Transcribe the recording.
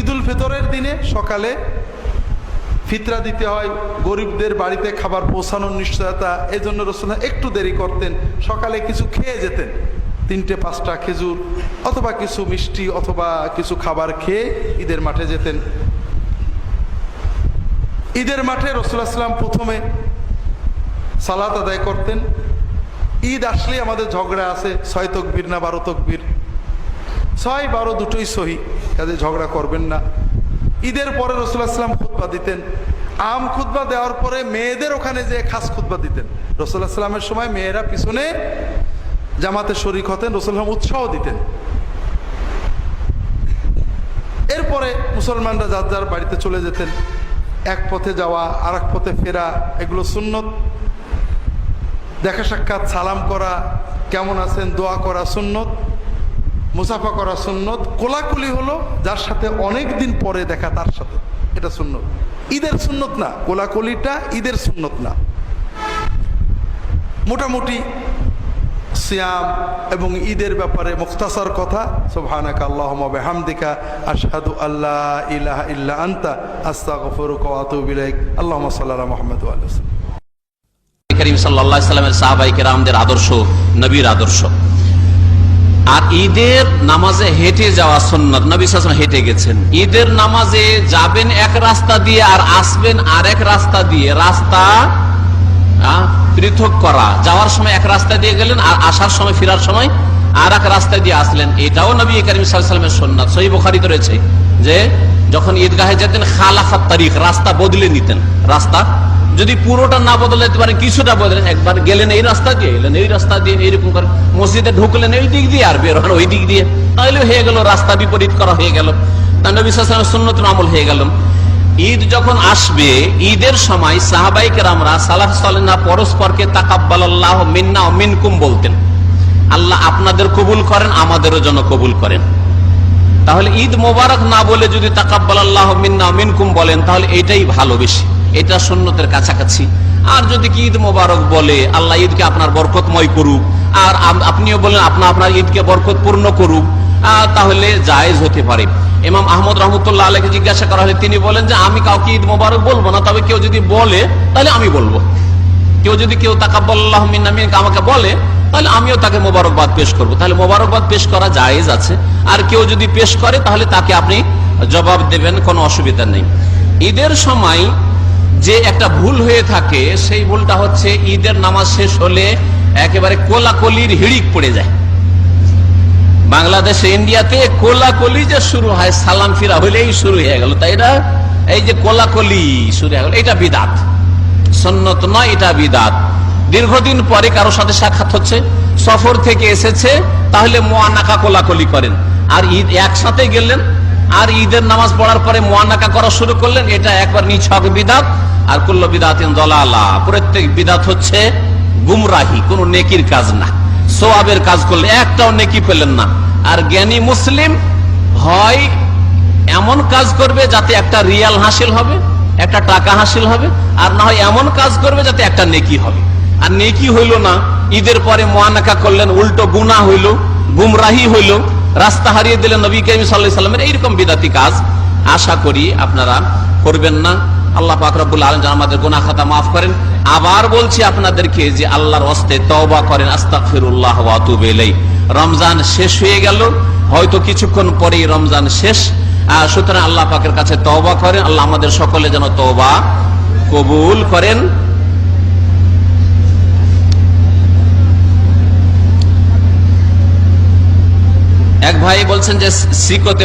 ঈদুল ফিতরের দিনে সকালে ফিতরা দিতে হয়, গরিবদের বাড়িতে খাবার পৌঁছানোর নিশ্চয়তা এই জন্য রসুল একটু দেরি করতেন, সকালে কিছু খেয়ে যেতেন, তিনটে, পাঁচটা খেজুর অথবা কিছু মিষ্টি অথবা কিছু খাবার খেয়ে ঈদের মাঠে যেতেন। ঈদের মাঠে রসুলাম প্রথমে সালাত আদায় করতেন। ঈদ আসলে আমাদের ঝগড়া আছে, ছয় তকবীর না বারো তকবীর। ছয় বারো দুটোই সহি, কাজে ঝগড়া করবেন না। ঈদের পরে রসুলাম খুতবা দিতেন। আম খুতবা দেওয়ার পরে মেয়েদের ওখানে যে খাস খুতবা দিতেন। রসুল্লাহ সাল্লামের সময় মেয়েরা পিছনে জামাতে শরিক হতেন রসুল্লাম উৎসাহ দিতেন। এরপরে মুসলমানরা যার যার বাড়িতে চলে যেতেন। এক পথে যাওয়া আর পথে ফেরা, এগুলো সুন্নত। দেখা সাক্ষাৎ, সালাম করা, কেমন আছেন, দোয়া করা সুন্নত। মুসাফা করা সুন্নত, কোলাকুলি হলো যার সাথে অনেক দিন পরে দেখা তার সাথে। এটা সুন্নত। ঈদের সুন্নত না, কোলাকুলিটা ঈদের সুন্নত না। মোটামুটি সিয়াম এবং ঈদের ব্যাপারে মুখতাসার কথা, সুবহানাকা আল্লাহুম্মা বিহামদিকা, আশহাদু আল্লা ইলাহা ইল্লা আনতা, আস্তাগফিরুকা ওয়া আতুবু ইলাইক। আল্লাহুম্মা সাল্লি আলা মুহাম্মাদ আলিহি করিম সাল্লাহ সাল্লামের সাহাবাই কেরামদের আদর্শ, নবীর আদর্শ। আর ঈদের নামাজে হেঁটে যাওয়া সন্ন্যত নবী সাল্লাম হেঁটে গেছেন। ঈদের নামাজে যাবেন এক রাস্তা দিয়ে আর আসবেন আর এক রাস্তা দিয়ে। রাস্তা পৃথক করা। যাওয়ার সময় এক রাস্তা দিয়ে গেলেন আর আসার সময়, ফেরার সময় আর এক রাস্তা দিয়ে আসলেন। এটাও নবী করিম সাল্লামের সন্ন্যত সহি বোখারিতে রয়েছে যে, যখন ঈদগাহে যেতেন, খালাফাত তারিখ, রাস্তা বদলে নিতেন। রাস্তা যদি পুরোটা না বদলাতে পারেন কিছুটা বদলেন, একবার গেলেন এই রাস্তা দিয়ে এলেন এই রাস্তা দিয়ে এইরকম করে মসজিদে ঢুকলেন, এই দিক দিয়ে আর বের হন, ওই দিক দিয়ে। তাহলে হয়ে গেল, রাস্তা বিপরীত করা হয়ে গেল। তা নবী সুন্নত আমল হয়ে গেল। ঈদ যখন আসবে, ঈদের সময় সাহাবাই কেরামরা সালাফ সালেনা পরস্পরকে তাকাব্বাল আল্লাহ মিন্না মিনকুম বলতেন, আল্লাহ আপনাদের কবুল করেন, আমাদেরও জন্য কবুল করেন। তাহলে ঈদ মোবারক না বলে যদি তাকাব্বাল আল্লাহ মিন্না মিনকুম বলেন, তাহলে এটাই ভালো বেশি। এটা সুন্নতের কাছাকাছি। আর যদি কি ঈদ মোবারক বলে, আল্লাহ ঈদকে আপনার বরকতময় করুক, আর আপনিও বলেন আপনার আপনার ঈদকে বরকতপূর্ণ করুক তাহলে জায়েজ হতে পারে। ইমাম আহমদ রহমতুল্লাহ আলাইকে জিজ্ঞাসা করা হলে তিনি বলেন যে, আমি কাউকে ঈদ মোবারক বলব না, তবে কেউ যদি বলে, তাহলে আমি বলব। কেউ যদি কেউ তাকাব্বাল্লাহ মিন্না মিনকা আমাকে বলে, তাহলে আমিও তাকে মোবারকবাদ পেশ করব। তাহলে মোবারকবাদ পেশ করা জায়েজ আছে। আর কেউ যদি পেশ করে, তাহলে তাকে আপনি জবাব দেবেন, কোনো অসুবিধা নেই। ঈদের সময় যে একটা ভুল হয়ে থাকে, সেই ভুলটা হচ্ছে ঈদের নামাজ শেষ হলে একেবারে কোলাকলির হিড়িক পড়ে যায়। বাংলাদেশে, ইন্ডিয়াতে কোলাকলি যে শুরু হয়, সালাম ফিরা হইলেই শুরু হয়ে গেল। তাই না এই যে কোলাকলি শুরু হয়ে গেল, এটা বিদাত। সন্ন্যত নয়, এটা বিদাত। দীর্ঘদিন পরে কারোর সাথে সাক্ষাৎ হচ্ছে, সফর থেকে এসেছে, তাহলে মোয়ানাকা কোলাকলি করেন। আর ঈদ একসাথে গেলেন, আর ঈদের নামাজ পড়ার পরে মোয়ানাকা করা শুরু করলেন, এটা একবার নিছক বিদাত। আর কুল্ল বিদাতিন দলালা। প্রত্যেক বিদাত হচ্ছে গুমরাহি, কোন নেকির কাজ না। সোয়াবের কাজ করলে একটাও নেকি পেলেন না। আর জ্ঞানী মুসলিম হয় এমন কাজ করবে যাতে একটা রিয়াল হাসিল হবে, একটা টাকা হাসিল হবে, আর না হয় এমন কাজ করবে যাতে একটা নেকি হবে। আর নেকি হইল না, ঈদের পরে মোয়ানাকা করলেন, উল্টো গুনা হইল, গুমরাহি হইল, রাস্তা হারিয়ে দিলেন নবী করিম সাল্লাহ সাল্লামের। এইরকম বিদাতি কাজ আশা করি আপনারা করবেন না। আল্লাহ পাক আলম যেন আমাদের গুনাহ খাতা মাফ করেন। আবার বলছি আপনাদেরকে যে আল্লাহর হস্তে তওবা করেন, আস্তাগফিরুল্লাহ ওয়া আতুবু রমজান শেষ হয়ে গেল, হয়তো কিছুক্ষণ পরেই রমজান শেষ। সুতরাং আল্লাহ পাকের কাছে তওবা করেন, আল্লাহ আমাদের সকলে যেন তওবা কবুল করেন। এক ভাই বলছেন যে সিকোতে